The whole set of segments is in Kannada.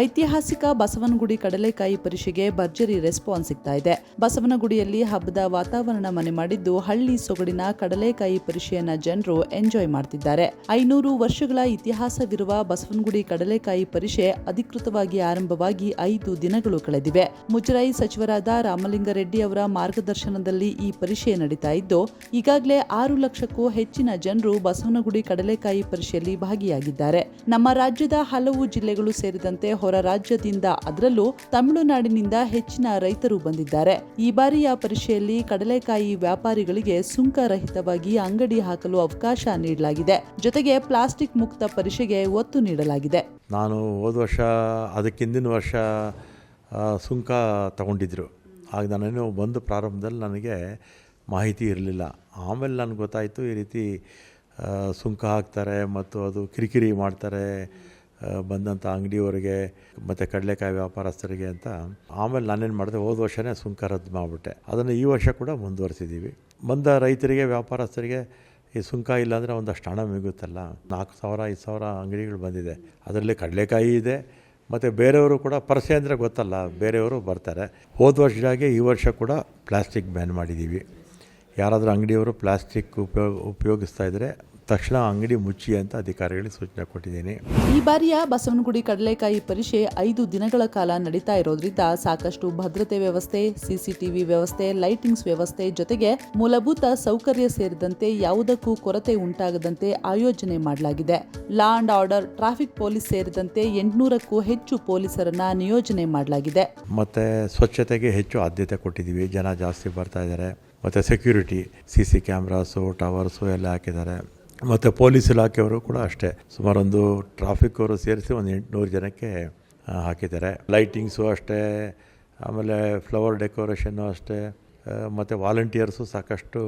ಐತಿಹಾಸಿಕ ಬಸವನಗುಡಿ ಕಡಲೆಕಾಯಿ ಪರಿಷೆಗೆ ಭರ್ಜರಿ ರೆಸ್ಪಾನ್ಸ್ ಸಿಗ್ತಾ ಇದೆ ಬಸವನಗುಡಿಯಲ್ಲಿ ಹಬ್ಬದ ವಾತಾವರಣ ಮನೆ ಮಾಡಿದ್ದು ಹಳ್ಳಿ ಸೊಗಡಿನ ಕಡಲೆಕಾಯಿ ಪರಿಷೆಯನ್ನ ಜನರು ಎಂಜಾಯ್ ಮಾಡ್ತಿದ್ದಾರೆ. ಐನೂರು ವರ್ಷಗಳ ಇತಿಹಾಸವಿರುವ ಬಸವನಗುಡಿ ಕಡಲೆಕಾಯಿ ಪರಿಷೆ ಅಧಿಕೃತವಾಗಿ ಆರಂಭವಾಗಿ ಐದು ದಿನಗಳು ಕಳೆದಿವೆ. ಮುಜರಾಯಿ ಸಚಿವರಾದ ರಾಮಲಿಂಗರೆಡ್ಡಿ ಅವರ ಮಾರ್ಗದರ್ಶನದಲ್ಲಿ ಈ ಪರಿಷೆ ನಡೀತಾ ಇದ್ದು, ಈಗಾಗಲೇ ಆರು ಲಕ್ಷಕ್ಕೂ ಹೆಚ್ಚಿನ ಜನರು ಬಸವನಗುಡಿ ಕಡಲೆಕಾಯಿ ಪರಿಷೆಯಲ್ಲಿ ಭಾಗಿಯಾಗಿದ್ದಾರೆ. ನಮ್ಮ ರಾಜ್ಯದ ಹಲವು ಜಿಲ್ಲೆಗಳು ಸೇರಿದಂತೆ ಹೊರ ರಾಜ್ಯದಿಂದ ಅದರಲ್ಲೂ ತಮಿಳುನಾಡಿನಿಂದ ಹೆಚ್ಚಿನ ರೈತರು ಬಂದಿದ್ದಾರೆ. ಈ ಬಾರಿಯ ಪರಿಷೆಯಲ್ಲಿ ಕಡಲೆಕಾಯಿ ವ್ಯಾಪಾರಿಗಳಿಗೆ ಸುಂಕ ರಹಿತವಾಗಿ ಅಂಗಡಿ ಹಾಕಲು ಅವಕಾಶ ನೀಡಲಾಗಿದೆ. ಜೊತೆಗೆ ಪ್ಲಾಸ್ಟಿಕ್ ಮುಕ್ತ ಪರಿಷೆಗೆ ಒತ್ತು ನೀಡಲಾಗಿದೆ. ನಾನು ಹೋದ ವರ್ಷ, ಅದಕ್ಕಿಂದಿನ ವರ್ಷ ಸುಂಕ ತಗೊಂಡಿದ್ರು. ಆಗ ನಾನೇನು ಬಂದು ಪ್ರಾರಂಭದಲ್ಲಿ ನನಗೆ ಮಾಹಿತಿ ಇರಲಿಲ್ಲ. ಆಮೇಲೆ ನನಗೆ ಗೊತ್ತಾಯಿತು ಈ ರೀತಿ ಸುಂಕ ಹಾಕ್ತಾರೆ ಮತ್ತು ಅದು ಕಿರಿಕಿರಿ ಮಾಡ್ತಾರೆ. ಬಂದಂಥ ಅಂಗಡಿಯವರಿಗೆ ಮತ್ತು ಕಡಲೆಕಾಯಿ ವ್ಯಾಪಾರಸ್ಥರಿಗೆ ಅಂತ. ಆಮೇಲೆ ನಾನೇನು ಮಾಡಿದೆ, ಹೋದ ವರ್ಷವೇ ಸುಂಕ ರದ್ದು ಮಾಡಿಬಿಟ್ಟೆ. ಅದನ್ನು ಈ ವರ್ಷ ಕೂಡ ಮುಂದುವರಿಸಿದ್ದೀವಿ ಬಂದ ರೈತರಿಗೆ, ವ್ಯಾಪಾರಸ್ಥರಿಗೆ ಈ ಸುಂಕ ಇಲ್ಲಾಂದರೆ ಒಂದಷ್ಟು ಹಣ ಮಿಗುತ್ತಲ್ಲ. ನಾಲ್ಕು ಸಾವಿರ, ಐದು ಸಾವಿರ ಅಂಗಡಿಗಳು ಬಂದಿದೆ. ಅದರಲ್ಲಿ ಕಡಲೆಕಾಯಿ ಇದೆ. ಮತ್ತು ಬೇರೆಯವರು ಕೂಡ ಪರ್ಸೆ ಅಂದರೆ ಗೊತ್ತಲ್ಲ, ಬೇರೆಯವರು ಬರ್ತಾರೆ. ಹೋದ ವರ್ಷದಾಗೆ ಈ ವರ್ಷ ಕೂಡ ಪ್ಲಾಸ್ಟಿಕ್ ಬ್ಯಾನ್ ಮಾಡಿದ್ದೀವಿ ಯಾರಾದರೂ ಅಂಗಡಿಯವರು ಪ್ಲಾಸ್ಟಿಕ್ ಉಪಯೋಗ ಉಪಯೋಗಿಸ್ತಾ ಇದ್ದರೆ ತಕ್ಷಣ ಅಂಗಡಿ ಮುಚ್ಚಿ ಅಂತ ಅಧಿಕಾರಿಗಳಿಗೆ ಸೂಚನೆ ಕೊಟ್ಟಿದ್ದೇನೆ. ಈ ಬಾರಿಯ ಬಸವನಗುಡಿ ಕಡಲೆಕಾಯಿ ಪರಿಷೆ ಐದು ದಿನಗಳ ಕಾಲ ನಡೀತಾ ಇರೋದ್ರಿಂದ ಸಾಕಷ್ಟು ಭದ್ರತೆ ವ್ಯವಸ್ಥೆ ಸಿಸಿಟಿವಿ ವ್ಯವಸ್ಥೆ ಲೈಟಿಂಗ್ಸ್ ವ್ಯವಸ್ಥೆ ಜೊತೆಗೆ ಮೂಲಭೂತ ಸೌಕರ್ಯ ಸೇರಿದಂತೆ ಯಾವುದಕ್ಕೂ ಕೊರತೆ ಉಂಟಾಗದಂತೆ ಆಯೋಜನೆ ಮಾಡಲಾಗಿದೆ. Law and order traffic police ಸೇರಿದಂತೆ ಎಂಟುನೂರಕ್ಕೂ ಹೆಚ್ಚು ಪೊಲೀಸರನ್ನ ನಿಯೋಜನೆ ಮಾಡಲಾಗಿದೆ. ಮತ್ತೆ ಸ್ವಚ್ಛತೆಗೆ ಹೆಚ್ಚು ಆದ್ಯತೆ ಕೊಟ್ಟಿದ್ದೀವಿ. ಜನ ಜಾಸ್ತಿ ಬರ್ತಾ ಇದ್ದಾರೆ. ಮತ್ತು security C C cameras towers ಎಲ್ಲ ಹಾಕಿದ್ದಾರೆ. ಮತ್ತು ಪೊಲೀಸ್ ಇಲಾಖೆಯವರು ಕೂಡ ಅಷ್ಟೇ. ಸುಮಾರೊಂದು ಟ್ರಾಫಿಕ್ ಅವರು ಸೇರಿಸಿ ಒಂದು ಎಂಟುನೂರು ಜನಕ್ಕೆ ಹಾಕಿದ್ದಾರೆ. ಲೈಟಿಂಗ್ಸು ಅಷ್ಟೇ, ಆಮೇಲೆ ಫ್ಲವರ್ ಡೆಕೋರೇಷನ್ನು ಅಷ್ಟೇ. ಮತ್ತು ವಾಲಂಟಿಯರ್ಸು ಸಾಕಷ್ಟು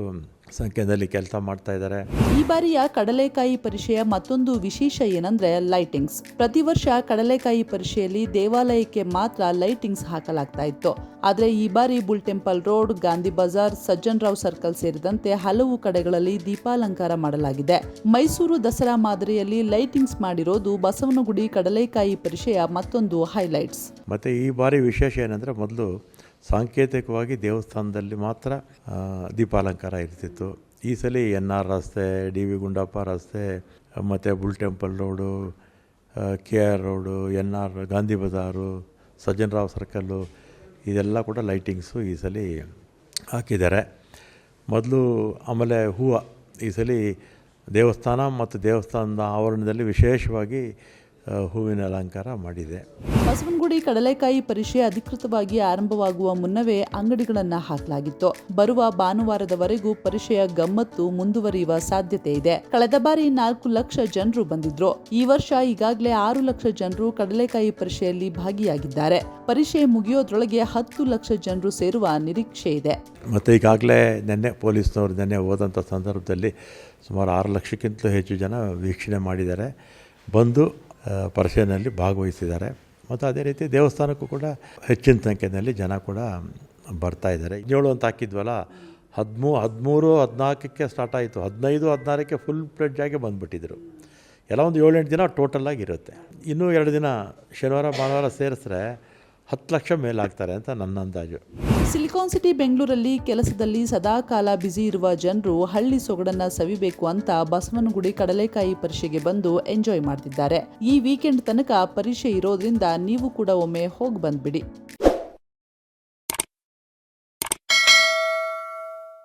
ಸಂಖ್ಯೆಯಲ್ಲಿ ಕೆಲಸ ಮಾಡ್ತಾ ಇದ್ದಾರೆ. ಈ ಬಾರಿಯ ಕಡಲೆಕಾಯಿ ಪರಿಷೆಯ ಮತ್ತೊಂದು ವಿಶೇಷ ಏನಂದ್ರೆ ಲೈಟಿಂಗ್ಸ್ ಪ್ರತಿ ವರ್ಷ ಕಡಲೆಕಾಯಿ ಪರಿಷೆಯಲ್ಲಿ ದೇವಾಲಯಕ್ಕೆ ಮಾತ್ರ ಲೈಟಿಂಗ್ಸ್ ಹಾಕಲಾಗ್ತಾ ಇತ್ತು. ಆದರೆ ಈ ಬಾರಿ bull temple road Gandhi Bazaar Sajjan Rao circle ಸೇರಿದಂತೆ ಹಲವು ಕಡೆಗಳಲ್ಲಿ ದೀಪಾಲಂಕಾರ ಮಾಡಲಾಗಿದೆ. ಮೈಸೂರು ದಸರಾ ಮಾದರಿಯಲ್ಲಿ ಲೈಟಿಂಗ್ಸ್ ಮಾಡಿರೋದು ಬಸವನಗುಡಿ ಕಡಲೆಕಾಯಿ ಪರಿಷೆಯ ಮತ್ತೊಂದು ಹೈಲೈಟ್ಸ್ ಮತ್ತೆ ಈ ಬಾರಿ ವಿಶೇಷ ಏನಂದ್ರೆ ಮೊದಲು ಸಾಂಕೇತಿಕವಾಗಿ ದೇವಸ್ಥಾನದಲ್ಲಿ ಮಾತ್ರ ದೀಪಾಲಂಕಾರ ಇರ್ತಿತ್ತು. ಈ ಸಲ ಎನ್ ಆರ್ ರಸ್ತೆ, ಡಿ ವಿ ಗುಂಡಪ್ಪ ರಸ್ತೆ, ಮತ್ತು Bull Temple road K R road, N R Gandhi Bazaar, Sajjan Rao circle, ಇದೆಲ್ಲ ಕೂಡ ಲೈಟಿಂಗ್ಸು ಈ ಸಲ ಹಾಕಿದ್ದಾರೆ. ಮೊದಲು ಆಮೇಲೆ ಹೂವು, ಈ ಸಲ ದೇವಸ್ಥಾನ ಮತ್ತು ದೇವಸ್ಥಾನದ ಆವರಣದಲ್ಲಿ ವಿಶೇಷವಾಗಿ ಹೂವಿನ ಅಲಂಕಾರ ಮಾಡಿದೆ. ಬಸವನಗುಡಿ ಕಡಲೆಕಾಯಿ ಪರಿಷೆ ಅಧಿಕೃತವಾಗಿ ಆರಂಭವಾಗುವ ಮುನ್ನವೇ ಅಂಗಡಿಗಳನ್ನು ಹಾಕಲಾಗಿತ್ತು. ಬರುವ ಭಾನುವಾರದವರೆಗೂ ಪರಿಷೆಯ ಗಮ್ಮತ್ತು ಮುಂದುವರಿಯುವ ಸಾಧ್ಯತೆ ಇದೆ. ಕಳೆದ ಬಾರಿ ನಾಲ್ಕು ಲಕ್ಷ ಜನರು ಬಂದಿದ್ರು. ಈ ವರ್ಷ ಈಗಾಗಲೇ ಆರು ಲಕ್ಷ ಜನರು ಕಡಲೆಕಾಯಿ ಪರಿಷೆಯಲ್ಲಿ ಭಾಗಿಯಾಗಿದ್ದಾರೆ. ಪರಿಷೆ ಮುಗಿಯೋದ್ರೊಳಗೆ ಹತ್ತು ಲಕ್ಷ ಜನರು ಸೇರುವ ನಿರೀಕ್ಷೆ ಇದೆ. ಮತ್ತೆ ಈಗಾಗಲೇ ನಿನ್ನೆ ಪೊಲೀಸ್ನವರು ನಿನ್ನೆ ಹೋದಂಥ ಸಂದರ್ಭದಲ್ಲಿ ಸುಮಾರು ಆರು ಲಕ್ಷಕ್ಕಿಂತಲೂ ಹೆಚ್ಚು ಜನ ವೀಕ್ಷಣೆ ಮಾಡಿದ್ದಾರೆ. ಬಂದು ಆ, ಪರಿಷೆನಲ್ಲಿ ಭಾಗವಹಿಸಿದ್ದಾರೆ. ಮತ್ತು ಅದೇ ರೀತಿ ದೇವಸ್ಥಾನಕ್ಕೂ ಕೂಡ ಹೆಚ್ಚಿನ ಸಂಖ್ಯೆಯಲ್ಲಿ ಜನ ಕೂಡ ಬರ್ತಾ ಇದ್ದಾರೆ. ಏಳು ಅಂತ ಹಾಕಿದ್ವಲ್ಲ ಹದಿಮೂರು ಹದಿಮೂರು ಹದಿನಾಲ್ಕಕ್ಕೆ ಸ್ಟಾರ್ಟ್ ಆಯಿತು. ಹದಿನೈದು ಹದಿನಾರಕ್ಕೆ ಫುಲ್ ಫ್ಲೆಡ್ಜ್ ಆಗಿ ಬಂದುಬಿಟ್ಟಿದ್ರು. ಎಲ್ಲ ಒಂದು ಏಳೆಂಟು ದಿನ ಟೋಟಲ್ ಆಗಿರುತ್ತೆ ಇನ್ನೂ ಎರಡು ದಿನ ಶನಿವಾರ ಭಾನುವಾರ ಸೇರಿಸ್ರೆ ಹತ್ತು ಲಕ್ಷ ಮೇಲಾಗ್ತಾರೆ ಅಂತ ನನ್ನ ಅಂದಾಜು. ಸಿಲಿಕಾನ್ ಸಿಟಿ ಬೆಂಗಳೂರಲ್ಲಿ ಕೆಲಸದಲ್ಲಿ ಸದಾಕಾಲ ಬ್ಯುಸಿ ಇರುವ ಜನರು ಹಳ್ಳಿ ಸೊಗಡನ್ನ ಸವಿಬೇಕು ಅಂತ ಬಸವನಗುಡಿ ಕಡಲೆಕಾಯಿ ಪರಿಷೆಗೆ ಬಂದು ಎಂಜಾಯ್ ಮಾಡ್ತಿದ್ದಾರೆ. ಈ ವೀಕೆಂಡ್ ತನಕ ಪರಿಷೆ ಇರೋದ್ರಿಂದ ನೀವು ಕೂಡ ಒಮ್ಮೆ ಹೋಗಿ ಬಂದ್ಬಿಡಿ.